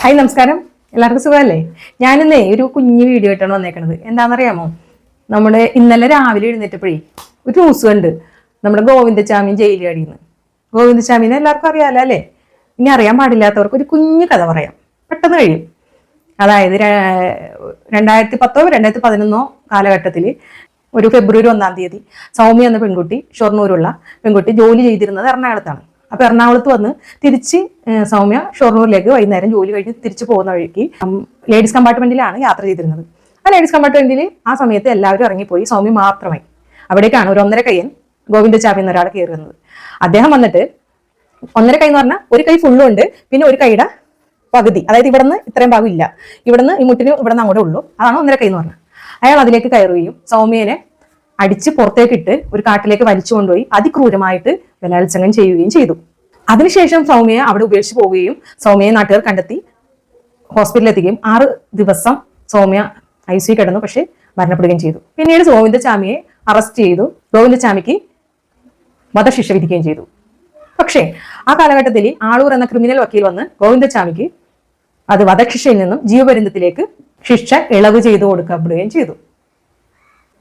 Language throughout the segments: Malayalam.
ഹായ് നമസ്കാരം. എല്ലാവർക്കും സുഖമല്ലേ? ഞാനിന്നേ ഒരു കുഞ്ഞു വീഡിയോ ആയിട്ടാണ് വന്നേക്കണത്. എന്താണെന്നറിയാമോ? നമ്മുടെ ഇന്നലെ രാവിലെ എഴുന്നേറ്റപ്പോഴേ ഒരു ന്യൂസ് കണ്ട്. നമ്മുടെ ഗോവിന്ദച്ചാമി ജയിലിൽ അടിയുന്നു ഗോവിന്ദചാമിനെ എല്ലാവർക്കും അറിയാമല്ലോ അല്ലേ? ഇനി അറിയാൻ പാടില്ലാത്തവർക്ക് ഒരു കുഞ്ഞു കഥ പറയാം. പെട്ടെന്ന് കഴിയും. അതായത് രണ്ടായിരത്തി പത്തോ രണ്ടായിരത്തി പതിനൊന്നോ കാലഘട്ടത്തിൽ ഒരു ഫെബ്രുവരി ഒന്നാം തീയതി സൗമ്യ എന്ന പെൺകുട്ടി ഷൊർണൂരുള്ള പെൺകുട്ടി ജോലി ചെയ്തിരുന്നത് എറണാകുളത്താണ്. അപ്പോൾ എറണാകുളത്ത് വന്ന് തിരിച്ച് സൗമ്യ ഷൊർണൂരിലേക്ക് വൈകുന്നേരം ജോലി കഴിഞ്ഞ് തിരിച്ചു പോകുന്ന വഴിക്ക് ലേഡീസ് കമ്പാർട്ട്മെന്റിലാണ് യാത്ര ചെയ്തിരുന്നത്. ആ ലേഡീസ് കമ്പാർട്ട്മെന്റിൽ ആ സമയത്ത് എല്ലാവരും ഇറങ്ങിപ്പോയി സൗമ്യ മാത്രമായി. അവിടേക്കാണ് ഒരു ഒന്നര കയ്യൻ ഗോവിന്ദചാമി എന്ന ഒരാൾ കയറുന്നത്. അദ്ദേഹം വന്നിട്ട് ഒന്നര കൈ എന്ന് പറഞ്ഞാൽ ഒരു കൈ ഫുള്ളും ഉണ്ട് പിന്നെ ഒരു കൈയുടെ പകുതി. അതായത് ഇവിടുന്ന് ഇത്രയും ഭാഗം ഇല്ല. ഇവിടുന്ന് ഈ മുട്ടിന് ഇവിടുന്ന് അങ്ങോട്ടേ ഉള്ളൂ. അതാണ് ഒന്നര കൈ എന്ന് പറഞ്ഞത്. അയാൾ അതിലേക്ക് കയറുകയും സൗമ്യനെ അടിച്ച് പുറത്തേക്കിട്ട് ഒരു കാട്ടിലേക്ക് വലിച്ചു കൊണ്ടുപോയി അതിക്രൂരമായിട്ട് ബലാത്സംഗം ചെയ്യുകയും ചെയ്തു. അതിനുശേഷം സൗമ്യയെ അവിടെ ഉപേക്ഷിച്ച് പോവുകയും സൗമ്യയെ നാട്ടുകാർ കണ്ടെത്തി. ഹോസ്പിറ്റലിൽ എത്തിക്കുകയും ആറ് ദിവസം സൗമ്യ ഐ സി കിടന്നു പക്ഷേ മരണപ്പെടുകയും ചെയ്തു. പിന്നീട് ഗോവിന്ദചാമിയെ അറസ്റ്റ് ചെയ്തു. ഗോവിന്ദസ്വാമിക്ക് വധശിക്ഷ വിധിക്കുകയും ചെയ്തു. പക്ഷേ ആ കാലഘട്ടത്തിൽ ആളൂർ എന്ന ക്രിമിനൽ വക്കീൽ വന്ന് ഗോവിന്ദസ്വാമിക്ക് അത് വധശിക്ഷയിൽ നിന്നും ജീവപര്യന്തത്തിലേക്ക് ശിക്ഷ ഇളവ് ചെയ്തു കൊടുക്കപ്പെടുകയും ചെയ്തു.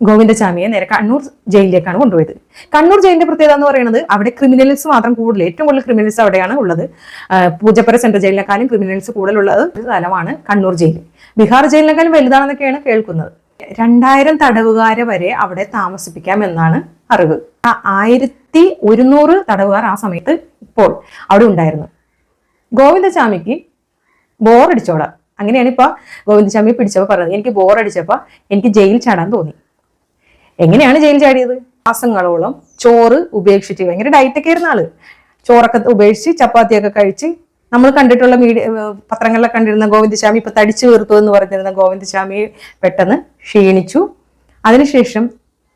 ഗോവിന്ദസ്വാമിയെ നേരെ കണ്ണൂർ ജയിലിലേക്കാണ് കൊണ്ടുപോയത്. കണ്ണൂർ ജയിലിന്റെ പ്രത്യേകത എന്ന് പറയുന്നത് അവിടെ ക്രിമിനൽസ് മാത്രം കൂടുതൽ ഏറ്റവും കൂടുതൽ ക്രിമിനൽസ് അവിടെയാണ് ഉള്ളത്. പൂജപ്പുര സെൻട്രൽ ജയിലിനെക്കാളും ക്രിമിനൽസ് കൂടുതലുള്ളത് സ്ഥലമാണ് കണ്ണൂർ ജയിൽ. ബീഹാർ ജയിലിനേക്കാളും വലുതാണെന്നൊക്കെയാണ് കേൾക്കുന്നത്. രണ്ടായിരം തടവുകാരെ വരെ അവിടെ താമസിപ്പിക്കാം എന്നാണ് അറിവ്. ആയിരത്തി ഒരുന്നൂറ് തടവുകാർ ആ സമയത്ത് ഇപ്പോൾ അവിടെ ഉണ്ടായിരുന്നു. ഗോവിന്ദചാമിക്ക് ബോറടിച്ചോടാ അങ്ങനെയാണ് ഇപ്പൊ ഗോവിന്ദചാമിയെ പിടിച്ചപ്പോൾ പറഞ്ഞത്. എനിക്ക് ബോറടിച്ചപ്പോൾ എനിക്ക് ജയിൽ ചാടാൻ തോന്നി. എങ്ങനെയാണ് ജയിൽ ചാടിയത്? മാസങ്ങളോളം ചോറ് ഉപേക്ഷിച്ച് ഭയങ്കര ഡയറ്റൊക്കെ ആയിരുന്ന ആൾ. ചോറൊക്കെ ഉപേക്ഷിച്ച് ചപ്പാത്തിയൊക്കെ കഴിച്ച് നമ്മൾ കണ്ടിട്ടുള്ള മീഡിയ പത്രങ്ങളിലൊക്കെ കണ്ടിരുന്ന ഗോവിന്ദസ്വാമി ഇപ്പൊ തടിച്ചു വീർത്തു എന്ന് പറഞ്ഞിരുന്ന ഗോവിന്ദസ്വാമി പെട്ടെന്ന് ക്ഷീണിച്ചു. അതിനുശേഷം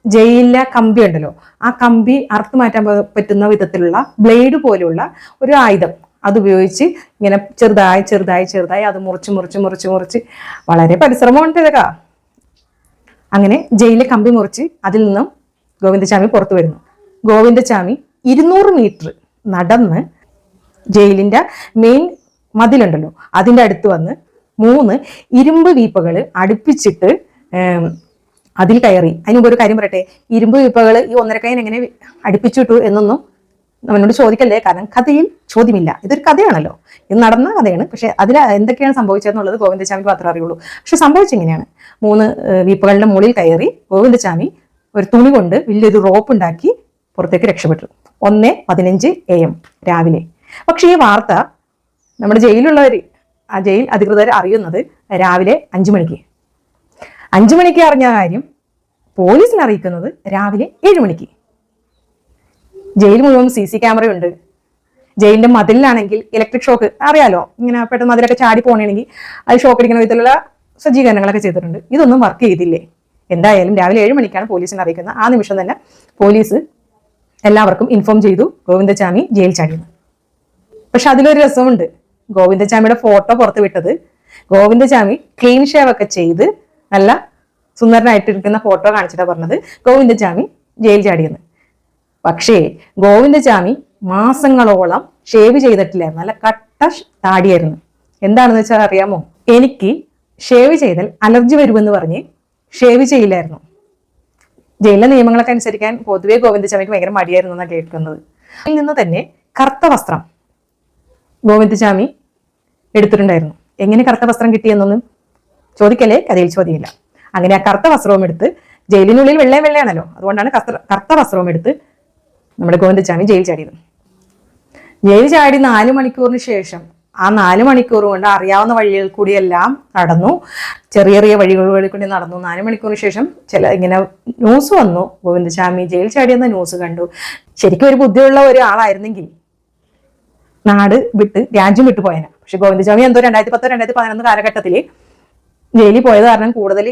ജയിലിലെ കമ്പി ഉണ്ടല്ലോ ആ കമ്പി അറുത്തു മാറ്റാൻ പറ്റുന്ന വിധത്തിലുള്ള ബ്ലേഡ് പോലെയുള്ള ഒരു ആയുധം അതുപയോഗിച്ച് ഇങ്ങനെ ചെറുതായി ചെറുതായി ചെറുതായി അത് മുറിച്ച് മുറിച്ച് മുറിച്ച് മുറിച്ച് വളരെ പരിശ്രമമുണ്ട് ഇതൊക്കെ അങ്ങനെ ജയിലിലെ കമ്പി മുറിച്ച് അതിൽ നിന്നും ഗോവിന്ദചാമി പുറത്തു വരുന്നു. ഗോവിന്ദചാമി ഇരുന്നൂറ് മീറ്റർ നടന്ന് ജയിലിന്റെ മെയിൻ മതിലുണ്ടല്ലോ അതിന്റെ അടുത്ത് വന്ന് മൂന്ന് ഇരുമ്പ് വീപ്പകൾ അടുപ്പിച്ചിട്ട് അതിൽ കയറി. അതിന് ഒരു കാര്യം പറയട്ടെ ഇരുമ്പ് വീപ്പകൾ ഈ ഒന്നരക്കൈൻ എങ്ങനെ അടുപ്പിച്ചിട്ടു എന്നൊന്നും നമ്മളോട് ചോദിക്കല്ലേ? കാരണം കഥയിൽ ചോദ്യമില്ല. ഇതൊരു കഥയാണല്ലോ. ഇത് നടന്ന കഥയാണ്. പക്ഷെ അതിൽ എന്തൊക്കെയാണ് സംഭവിച്ചതെന്നുള്ളത് ഗോവിന്ദചാമിക്ക് മാത്രമേ അറിയുള്ളൂ. പക്ഷെ സംഭവിച്ചിങ്ങനെയാണ്? മൂന്ന് വീപ്പുകളുടെ മുകളിൽ കയറി ഗോവിന്ദസ്വാമി ഒരു തുണി കൊണ്ട് വലിയൊരു റോപ്പ് ഉണ്ടാക്കി പുറത്തേക്ക് രക്ഷപ്പെട്ടു. ഒന്ന് പതിനഞ്ച് എ എം രാവിലെ. പക്ഷേ ഈ വാർത്ത നമ്മുടെ ജയിലുള്ളവർ ആ ജയിൽ അധികൃതർ അറിയുന്നത് രാവിലെ അഞ്ചു മണിക്ക്. അഞ്ചു മണിക്ക് അറിഞ്ഞ കാര്യം പോലീസിനെ അറിയിക്കുന്നത് രാവിലെ ഏഴ് മണിക്ക്. ജയിൽ മുഴുവൻ സി സി ക്യാമറയുണ്ട്. ജയിലിന്റെ മതിലിലാണെങ്കിൽ ഇലക്ട്രിക് ഷോക്ക് അറിയാലോ? ഇങ്ങനെ പെട്ടെന്ന് മതിലൊക്കെ ചാടി പോകണമെങ്കിൽ അത് ഷോക്ക് അടിക്കുന്ന വിധത്തിലുള്ള സജ്ജീകരണങ്ങളൊക്കെ ചെയ്തിട്ടുണ്ട്. ഇതൊന്നും വർക്ക് ചെയ്തില്ലേ? എന്തായാലും രാവിലെ ഏഴ് മണിക്കാണ് പോലീസിനെ അറിയിക്കുന്നത്. ആ നിമിഷം തന്നെ പോലീസ് എല്ലാവർക്കും ഇൻഫോം ചെയ്തു ഗോവിന്ദചാമി ജയിൽ ചാടിയെന്ന്. പക്ഷെ അതിലൊരു രസമുണ്ട്. ഗോവിന്ദചാമിയുടെ ഫോട്ടോ പുറത്ത് വിട്ടത് ഗോവിന്ദചാമി ക്ലീൻ ഷേവ് ഒക്കെ ചെയ്ത് നല്ല സുന്ദരനായിട്ടിരിക്കുന്ന ഫോട്ടോ കാണിച്ചിട്ടാണ് പറഞ്ഞത്. ഗോവിന്ദചാമി ജയിൽ ചാടിയെന്ന്. പക്ഷേ ഗോവിന്ദചാമി മാസങ്ങളോളം ഷേവ് ചെയ്തിട്ടില്ല നല്ല കട്ട താടിയായിരുന്നു. എന്താണെന്ന് വെച്ചാൽ അറിയാമോ? എനിക്ക് ഷേവ് ചെയ്താൽ അലർജി വരുമെന്ന് പറഞ്ഞ് ഷേവ് ചെയ്യില്ലായിരുന്നു. ജയിലിലെ നിയമങ്ങളൊക്കെ അനുസരിക്കാൻ പൊതുവെ ഗോവിന്ദചാമിക്ക് ഭയങ്കര മടിയായിരുന്നു എന്നാണ് കേൾക്കുന്നത്. അതിൽ നിന്ന് തന്നെ കറുത്ത വസ്ത്രം ഗോവിന്ദചാമി എടുത്തിട്ടുണ്ടായിരുന്നു. എങ്ങനെ കറുത്ത വസ്ത്രം കിട്ടിയെന്നൊന്നും ചോദിക്കലേ കഥയിൽ ചോദ്യമില്ല. അങ്ങനെ ആ കറുത്ത വസ്ത്രവും എടുത്ത് ജയിലിനുള്ളിൽ വെള്ളയും വെള്ളയാണല്ലോ. അതുകൊണ്ടാണ് കറുത്ത വസ്ത്രവും എടുത്ത് നമ്മുടെ ഗോവിന്ദചാമി ജയിൽ ചാടിയത്. ജയിൽ ചാടി നാല് മണിക്കൂറിന് ശേഷം ആ നാല് മണിക്കൂർ കൊണ്ട് അറിയാവുന്ന വഴികൾ കൂടിയെല്ലാം നടന്നു. ചെറിയ ചെറിയ വഴികളിൽ കൂടി നടന്നു. നാല് മണിക്കൂറിന് ശേഷം ചില ഇങ്ങനെ ന്യൂസ് വന്നു. ഗോവിന്ദചാമി ജയിൽ ചാടിയെന്ന ന്യൂസ് കണ്ടു. ശരിക്കും ഒരു ബുദ്ധിയുള്ള ഒരാളായിരുന്നെങ്കിൽ നാട് വിട്ട് രാജ്യം വിട്ടു പോയന. പക്ഷെ ഗോവിന്ദസ്വാമി എന്തോ രണ്ടായിരത്തി പത്ത് രണ്ടായിരത്തി പതിനൊന്ന് കാലഘട്ടത്തിൽ ജയിലിൽ പോയത് കാരണം കൂടുതൽ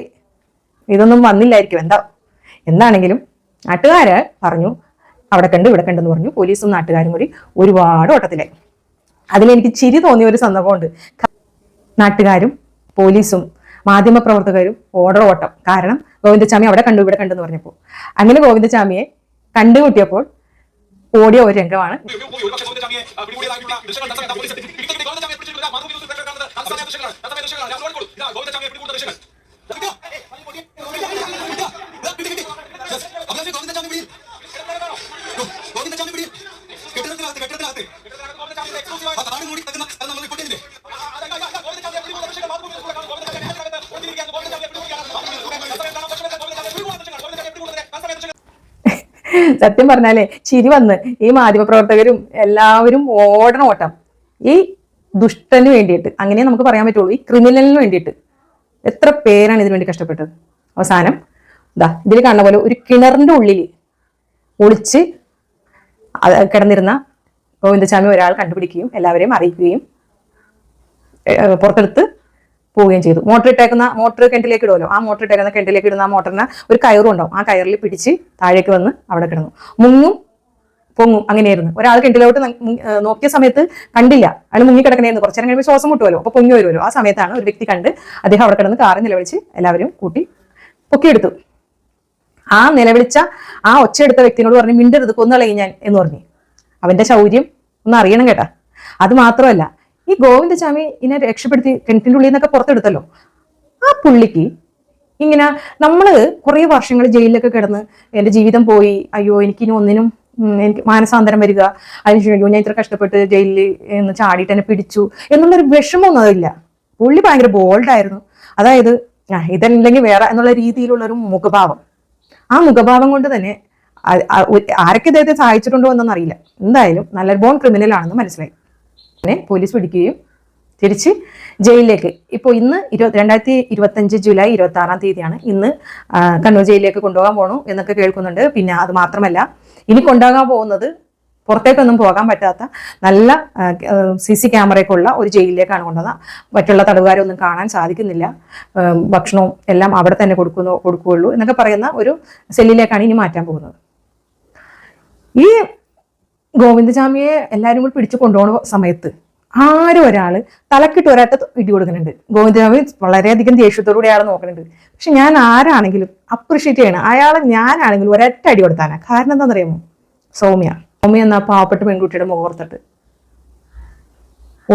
ഇതൊന്നും വന്നില്ലായിരിക്കും. എന്താ? എന്താണെങ്കിലും നാട്ടുകാര് പറഞ്ഞു അവിടെ കണ്ട് ഇവിടെ കണ്ടെന്ന് പറഞ്ഞു. പോലീസും നാട്ടുകാരും കൂടി ഒരുപാട് ഓട്ടത്തിലായി. അതിലെനിക്ക് ചിരി തോന്നിയ ഒരു സന്ദർഭമുണ്ട് നാട്ടുകാരും പോലീസും മാധ്യമപ്രവർത്തകരും ഓർഡർ ഓട്ടം. കാരണം ഗോവിന്ദസ്വാമി അവിടെ കണ്ടു ഇവിടെ കണ്ടെന്ന് പറഞ്ഞപ്പോൾ. അങ്ങനെ ഗോവിന്ദസ്വാമിയെ കണ്ടുകൂട്ടിയപ്പോൾ ഓടിയ ഒരു രംഗമാണ്. ഒരുപക്ഷെ സത്യം പറഞ്ഞാലേ ചിരി വന്ന് ഈ മാധ്യമപ്രവർത്തകരും എല്ലാവരും ഓടണ ഓട്ടം. ഈ ദുഷ്ടന് വേണ്ടിയിട്ട് അങ്ങനെ നമുക്ക് പറയാൻ പറ്റുള്ളൂ ഈ ക്രിമിനലിന് വേണ്ടിയിട്ട് എത്ര പേരാണ് ഇതിനു വേണ്ടി കഷ്ടപ്പെട്ടത്? അവസാനം ഇതാ ഇതിൽ കാണുന്ന പോലെ ഒരു കിണറിന്റെ ഉള്ളിൽ ഒളിച്ച് കിടന്നിരുന്ന ഗോവിന്ദസ്വാമി ഒരാൾ കണ്ടുപിടിക്കുകയും എല്ലാവരെയും അറിയിക്കുകയും പുറത്തെടുത്ത് പോവുകയും ചെയ്തു. മോട്ടർ ഇട്ടേക്കുന്ന മോട്ടർ കിണറ്റിലേക്ക് ഇടുമല്ലോ ആ മോട്ടർ ഇട്ടേക്കുന്ന കിണറ്റിലേക്ക് ഇടുന്ന ആ മോട്ടറിന് ഒരു കയറും ഉണ്ടാവും. ആ കയറിൽ പിടിച്ച് താഴേക്ക് വന്ന് അവിടെ കിടന്നു. മുങ്ങും പൊങ്ങും. അങ്ങനെയായിരുന്നു. ഒരാൾ കിണറ്റിലോട്ട് നോക്കിയ സമയത്ത് കണ്ടില്ല. അയാൾ മുങ്ങി കിടക്കണേന്ന്. കുറച്ചു നേരം കഴിയുമ്പോൾ ശ്വാസം മുട്ടുമല്ലോ അപ്പൊ പൊങ്ങി വരുമല്ലോ ആ സമയത്താണ് ഒരു വ്യക്തി കണ്ട് അദ്ദേഹം അവിടെ കിടന്ന് കാറ് നിലവിളിച്ച് എല്ലാവരും കൂട്ടി പൊക്കിയെടുത്തു. ആ നിലവിളിച്ച ആ ഒച്ച എടുത്ത വ്യക്തിനോട് പറഞ്ഞു മിണ്ടരുത് കൊന്നളയും ഞാൻ എന്ന് പറഞ്ഞു. അവന്റെ ശൗര്യം ഒന്ന് അറിയണം കേട്ടാ. അത് മാത്രമല്ല ഈ ഗോവിന്ദസ്വാമി ഇതിനെ രക്ഷപ്പെടുത്തി കിണറ്റിന്റെ ഉള്ളിൽ നിന്നൊക്കെ പുറത്തെടുത്തല്ലോ. ആ പുള്ളിക്ക് ഇങ്ങനെ നമ്മൾ കുറേ വർഷങ്ങൾ ജയിലിലൊക്കെ കിടന്ന് എന്റെ ജീവിതം പോയി. അയ്യോ എനിക്കിനി ഒന്നിനും എനിക്ക് മാനസാന്തരം വരിക. അതിനുശേഷം ഞാൻ ഇത്ര കഷ്ടപ്പെട്ട് ജയിലിൽ നിന്ന് ചാടിയിട്ട് എന്നെ പിടിച്ചു എന്നുള്ളൊരു വിഷമമൊന്നും അതില്ല. പുള്ളി ഭയങ്കര ബോൾഡായിരുന്നു അതായത് ഇതല്ലെങ്കിൽ വേറെ എന്നുള്ള രീതിയിലുള്ള ഒരു മുഖഭാവം. ആ മുഖഭാവം കൊണ്ട് തന്നെ ആരൊക്കെ ഇദ്ദേഹത്തെ സഹായിച്ചിട്ടുണ്ടോ എന്നൊന്നും അറിയില്ല. എന്തായാലും നല്ലൊരു ബോൺ ക്രിമിനൽ ആണെന്ന് മനസ്സിലായി. പോലീസ് പിടിക്കുകയും തിരിച്ച് ജയിലിലേക്ക്. ഇപ്പോൾ ഇന്ന് ഇരുപത്തി രണ്ടായിരത്തി ഇരുപത്തഞ്ച് ജൂലൈ ഇരുപത്തി ആറാം തീയതിയാണ്. ഇന്ന് കണ്ണൂർ ജയിലിലേക്ക് കൊണ്ടുപോകാൻ പോകണു എന്നൊക്കെ കേൾക്കുന്നുണ്ട്. പിന്നെ അത് മാത്രമല്ല ഇനി കൊണ്ടുപോകാൻ പോകുന്നത് പുറത്തേക്കൊന്നും പോകാൻ പറ്റാത്ത നല്ല സി സി ക്യാമറയൊക്കെ ഉള്ള ഒരു ജയിലിലേക്കാണ് കൊണ്ടുവന്നത് മറ്റുള്ള തടവുകാരൊന്നും കാണാൻ സാധിക്കുന്നില്ല. ഭക്ഷണവും എല്ലാം അവിടെ തന്നെ കൊടുക്കുന്നു കൊടുക്കുകയുള്ളൂ എന്നൊക്കെ പറയുന്ന ഒരു സെല്ലിലേക്കാണ് ഇനി മാറ്റാൻ പോകുന്നത്. ഈ ഗോവിന്ദചാമിയെ എല്ലാവരും കൂടി പിടിച്ചു കൊണ്ടുപോകുന്ന സമയത്ത് ആരും ഒരാൾ തലക്കിട്ട് ഒരാട്ട ഇടി കൊടുക്കുന്നുണ്ട്. ഗോവിന്ദജാമി വളരെയധികം ദേഷ്യത്തോടുകൂടി അയാൾ നോക്കുന്നുണ്ട് പക്ഷെ ഞാൻ ആരാണെങ്കിലും അപ്രിഷ്യേറ്റ് ചെയ്യണം. അയാളെ ഞാനാണെങ്കിലും ഒരൊറ്റ അടി കൊടുത്താനാണ് കാരണം എന്താണെന്ന് അറിയാമോ സൗമ്യ. സൗമ്യ എന്ന പാവപ്പെട്ട പെൺകുട്ടിയുടെ മുഖോർത്തിട്ട്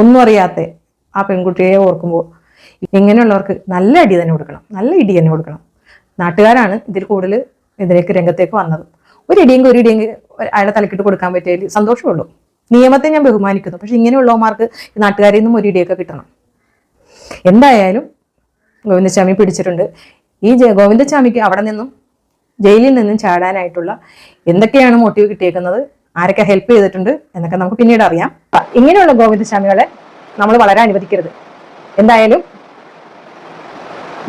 ഒന്നും അറിയാത്ത ആ പെൺകുട്ടിയെ ഓർക്കുമ്പോൾ ഇങ്ങനെയുള്ളവർക്ക് നല്ല അടി തന്നെ കൊടുക്കണം. നല്ല ഇടി തന്നെ കൊടുക്കണം. നാട്ടുകാരാണ് ഇതിൽ കൂടുതൽ ഇതിലേക്ക് രംഗത്തേക്ക് വന്നത്. ഒരു ഇടിയെങ്കിൽ ഒരു ഇടിയെങ്കിൽ അയാളെ തലക്കിട്ട് കൊടുക്കാൻ പറ്റിയതിൽ സന്തോഷമുള്ളൂ. നിയമത്തെ ഞാൻ ബഹുമാനിക്കുന്നു. പക്ഷെ ഇങ്ങനെയുള്ളവന്മാർക്ക് നാട്ടുകാരിൽ നിന്നും ഒരു ഇടിയൊക്കെ കിട്ടണം. എന്തായാലും ഗോവിന്ദസ്വാമി പിടിച്ചിട്ടുണ്ട്. ഈ ഗോവിന്ദസ്വാമിക്ക് അവിടെ നിന്നും ജയിലിൽ നിന്നും ചാടാനായിട്ടുള്ള എന്തൊക്കെയാണ് മോട്ടീവ് കിട്ടിയേക്കുന്നത്? ആരൊക്കെ ഹെൽപ്പ് ചെയ്തിട്ടുണ്ട്? എന്നൊക്കെ നമുക്ക് പിന്നീട് അറിയാം. ഇങ്ങനെയുള്ള ഗോവിന്ദസ്വാമികളെ നമ്മൾ വളരെ അനുവദിക്കരുത്. എന്തായാലും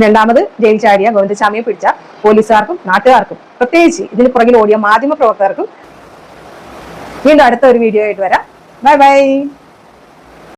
രണ്ടാമത് ജയിൽ ചാടിയ ഗോവിന്ദസ്വാമിയെ പിടിച്ച പോലീസുകാർക്കും നാട്ടുകാർക്കും. പ്രത്യേകിച്ച് ഇതിന് പുറകിൽ ഓടിയ മാധ്യമ പ്രവർത്തകർക്കും വീണ്ടും അടുത്ത ഒരു വീഡിയോ ആയിട്ട് വരാം. Bye bye